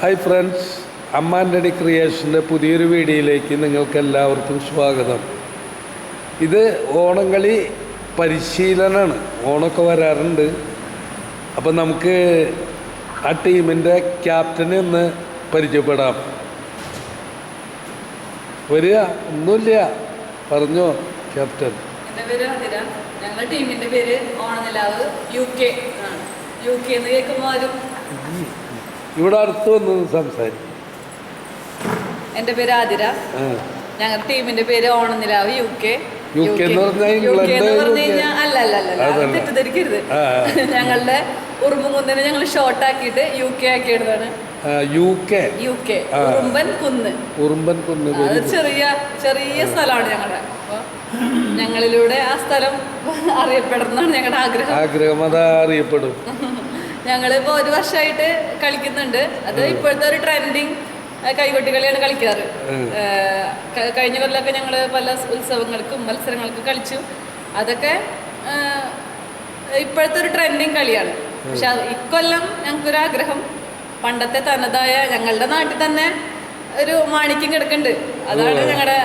Hi friends അമ്മാന്റെ ക്രിയേഷന്റെ പുതിയൊരു വീഡിയോയിലേക്ക് നിങ്ങൾക്ക് എല്ലാവർക്കും സ്വാഗതം. ഇത് ഓണംകളി പരിശീലനമാണ്. ഓണമൊക്കെ വരാറുണ്ട്. അപ്പം നമുക്ക് ആ ടീമിന്റെ ക്യാപ്റ്റനെ ഒന്ന് പരിചയപ്പെടാം. വരിക? ഒന്നുമില്ല. പറഞ്ഞോ ക്യാപ്റ്റൻ. എന്റെ പേര് അതിര ഞങ്ങളുടെ ടീമിന്റെ പേര് ഓണനിലാവ് യു കെ ആണ്. യു കെ എന്ന് കേൾക്കുമ്പോൾ ആരും ഇവിടെ അടുത്ത് വന്ന് സംസാരിക്കും. എന്റെ പേര് ആതിര. ഞങ്ങളുടെ ടീമിന്റെ പേര് Onanilavu U K. U K എന്ന് പറഞ്ഞാൽ അല്ല അല്ല അല്ല. തെറ്റിദ്ധരിക്കരുത്. ഞങ്ങളുടെ ഉറുമ്പുകുന്നിനെ ഞങ്ങൾ ഷോർട്ട് ആക്കിയിട്ട് U K ആക്കിയിടുന്നതാണ് U K. U K. Urumban Kunnu. Urumban Kunnu ചെറിയ ചെറിയ സ്ഥലമാണ് ഞങ്ങളുടെ ഞങ്ങളിലൂടെ ആ സ്ഥലം അറിയപ്പെടുന്നതാണ് ഞങ്ങളുടെ ആഗ്രഹം. ആഗ്രഹം അതാ അറിയപ്പെടും. ഞങ്ങളിപ്പോ ഒരു വർഷമായിട്ട് കളിക്കുന്നുണ്ട്. അത് ഇപ്പോഴത്തെ ഒരു ട്രെൻഡിങ് കൈകൊട്ടി കളിയാണ് കളിക്കാറ്. കഴിഞ്ഞ കൊല്ലമൊക്കെ ഞങ്ങൾ പല ഉത്സവങ്ങൾക്കും മത്സരങ്ങൾക്കും കളിച്ചു. അതൊക്കെ ഇപ്പോഴത്തെ ഒരു ട്രെൻഡിങ് കളിയാണ്. പക്ഷെ ഇക്കൊല്ലം ഇക്കൊല്ലം ഞങ്ങൾക്കൊരു ആഗ്രഹം. പണ്ടത്തെ തനതായ ഞങ്ങളുടെ നാട്ടിൽ തന്നെ ഒരു മാണിക്യം കിടക്കുന്നുണ്ട്. അതാണ്. ഞങ്ങളുടെ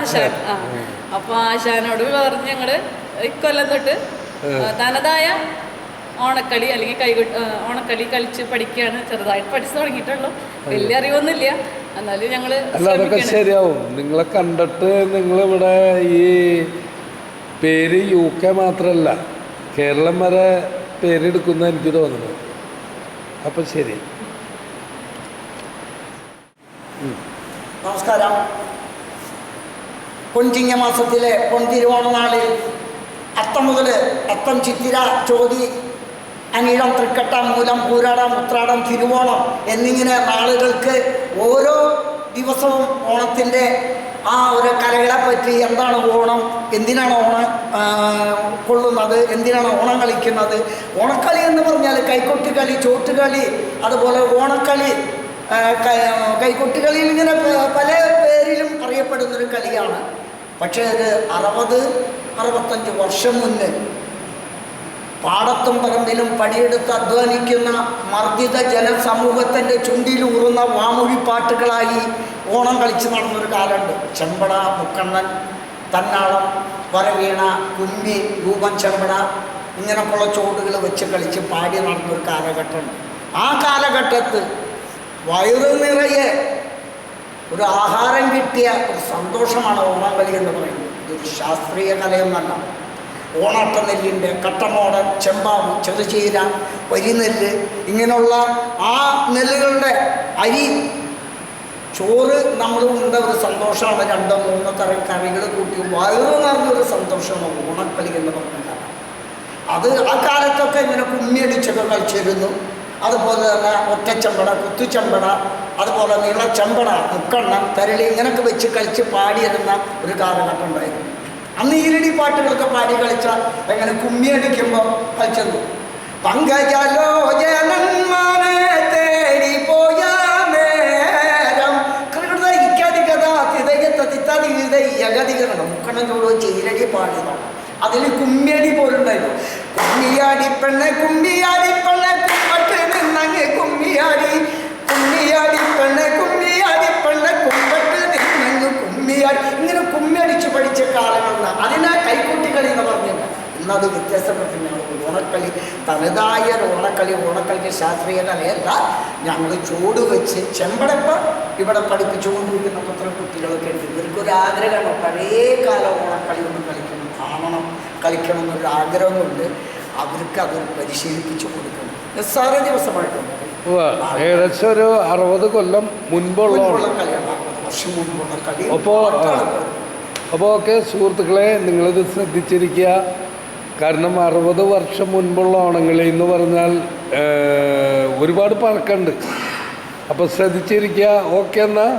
ആശാൻ. ആ. ഉം. ആശാനോട് പറഞ്ഞ് ഞങ്ങൾ ഇക്കൊല്ലം തൊട്ട് തനതായ ഓണക്കളി അല്ലെങ്കിൽ കൈ ഓണക്കളി കളിച്ച് പഠിക്കുകയാണ് ചെറുതായിട്ട് പഠിച്ചു തുടങ്ങിയിട്ടുള്ളൂ. വലിയ അറിവൊന്നുമില്ല. എന്നാലും ഞങ്ങൾ അല്ല അതൊക്കെ ശരിയാവും. നിങ്ങളെ കണ്ടിട്ട് നിങ്ങളിവിടെ ഈ പേര് യു കെ മാത്രമല്ല കേരളം വരെ പേരെടുക്കുന്ന എനിക്ക് തോന്നുന്നു. അപ്പം ശരി. നമസ്കാരം. പൊൻചിങ്ങ മാസത്തിലെ പൊൻതിരുവോണ നാളിൽ അത്തം മുതൽ അത്തം ചിത്തിര ചോതി അനീളം തൃക്കട്ടം മൂലം പൂരാടം ഉത്രാടം തിരുവോണം എന്നിങ്ങനെ നാളുകൾക്ക് ഓരോ ദിവസവും ഓണത്തിന്റെ ആ ഒരു കലകളെ പറ്റി എന്താണ് ഓണം എന്തിനാണ് ഓണം കൊള്ളുന്നത് എന്തിനാണ് ഓണം കളിക്കുന്നത്? ഓണക്കളി എന്ന് പറഞ്ഞാൽ കൈക്കൊട്ടിക്കളി ചോട്ടുകളി അതുപോലെ ഓണക്കളി ആ, കൈ- ഇങ്ങനെ പല പേരിലും അറിയപ്പെടുന്നൊരു കളിയാണ്. പക്ഷേ ഒരു അറുപത് അറുപത്തഞ്ച് വർഷം മുന്നേ പാടത്തും പറമ്പിലും പണിയെടുത്ത് അധ്വാനിക്കുന്ന മർദ്ദിത ജനസമൂഹത്തിന്റെ ചുണ്ടിലൂറുന്ന വാമൊഴിപ്പാട്ടുകളായി ഓണം കളിച്ച് നടന്നൊരു കാലമുണ്ട്. ചെമ്പട മുക്കണ്ണൻ തന്നാളം വരവീണ കുമ്പി രൂപം ചെമ്പട ഇങ്ങനെയൊക്കെയുള്ള ചുവടുകൾ വെച്ച് കളിച്ച് പാടി നടന്നൊരു കാലഘട്ടമുണ്ട്. ആ കാലഘട്ടത്ത് വയറു നിറയെ ഒരു ആഹാരം കിട്ടിയ ഒരു സന്തോഷമാണ് ഓണം കളി എന്ന് പറയുന്നത്. ഇതൊരു ശാസ്ത്രീയ കലയൊന്നല്ല. ഓണാട്ടനെല്ലിന്റെ കട്ടമോടൻ ചെമ്പാവ് ചെറുചീര വരിനെല്ല് ഇങ്ങനെയുള്ള ആ നെല്ലുകളുടെ അരി. ചോറ് നമ്മൾ ഉണ്ട ഒരു സന്തോഷമാണ്. രണ്ടോ മൂന്നോ തരം കറികൾ കൂട്ടി വയറു നിറഞ്ഞൊരു സന്തോഷമാണ് ഓണക്കളി എന്ന് പറഞ്ഞാൽ. അത് ആ കാലത്തൊക്കെ ഇങ്ങനെ കുമ്മിയടിച്ചൊക്കെ കളിച്ചിരുന്നു. അതുപോലെ തന്നെ ഒറ്റച്ചമ്പട കുത്തുചമ്പട അതുപോലെ നീളച്ചമ്പട മുക്കണ്ണം തരളി ഇങ്ങനെയൊക്കെ വെച്ച് കളിച്ച് പാടിയിരുന്ന ഒരു കാലഘട്ടം ഉണ്ടായിരുന്നു. അന്ന് ഈരടി പാട്ടുകളൊക്കെ പാടി കളിച്ച എങ്ങനെ കുമ്മിയടിക്കുമ്പോൾ കളിച്ചത്. പങ്കജലോചനന്മാരെ തേടി പോയ നേരം യഗതികരണം മുക്കണം ചൂടോ ചീരടി അതിൽ കുമ്മിയടി പോലുണ്ടായിരുന്നു. കുമ്മിയാടി പെണ്ണെ കുമ്മിയാടി പെണ്ണെ നിന്നങ്ങ് കുമ്മിയാടി കുമ്മിയാടി പെണ്ണെ കുമ്മിയാടി കുമ്മിയടിച്ച് പഠിച്ച കാലങ്ങളാണ്. അതിനാ കൈക്കുട്ടികളി എന്ന് പറഞ്ഞത്. ഇന്നത് വ്യത്യാസപ്പെട്ടിട്ടാണ് ഓണക്കളി തനതായ ഓണക്കളി ഓണക്കളിക്ക് ശാസ്ത്രീയ കലയല്ല. ഞങ്ങൾ ചൂട് വെച്ച് ചെമ്പടപ്പ് ഇവിടെ പഠിപ്പിച്ചുകൊണ്ടിരിക്കുന്ന പത്ര കുട്ടികളൊക്കെ ഉണ്ട്. ഇവർക്കൊരു ആഗ്രഹമാണ്. പഴയ കാല ഓണക്കളി ഒന്ന് കളിക്കണം കാണണം കളിക്കണം എന്നൊരു ആഗ്രഹമുണ്ട്. അവർക്ക് അത് പരിശീലിപ്പിച്ചു കൊടുക്കണം. നിസ്സാര ദിവസമായിട്ടുണ്ട്. ഏകദേശം ഒരു അറുപത് കൊല്ലം മുൻപുള്ള കളിയാണ്. വർഷം മുൻപുള്ള കളി. അപ്പോൾ. അപ്പോൾ ഓക്കെ സുഹൃത്തുക്കളെ നിങ്ങളിത് ശ്രദ്ധിച്ചിരിക്കുക. കാരണം അറുപത് വർഷം മുൻപുള്ള ഓണങ്ങളി എന്ന് പറഞ്ഞാൽ ഒരുപാട് പഴക്കമുണ്ട്. അപ്പോൾ ശ്രദ്ധിച്ചിരിക്കുക. ഓക്കെ എന്നാൽ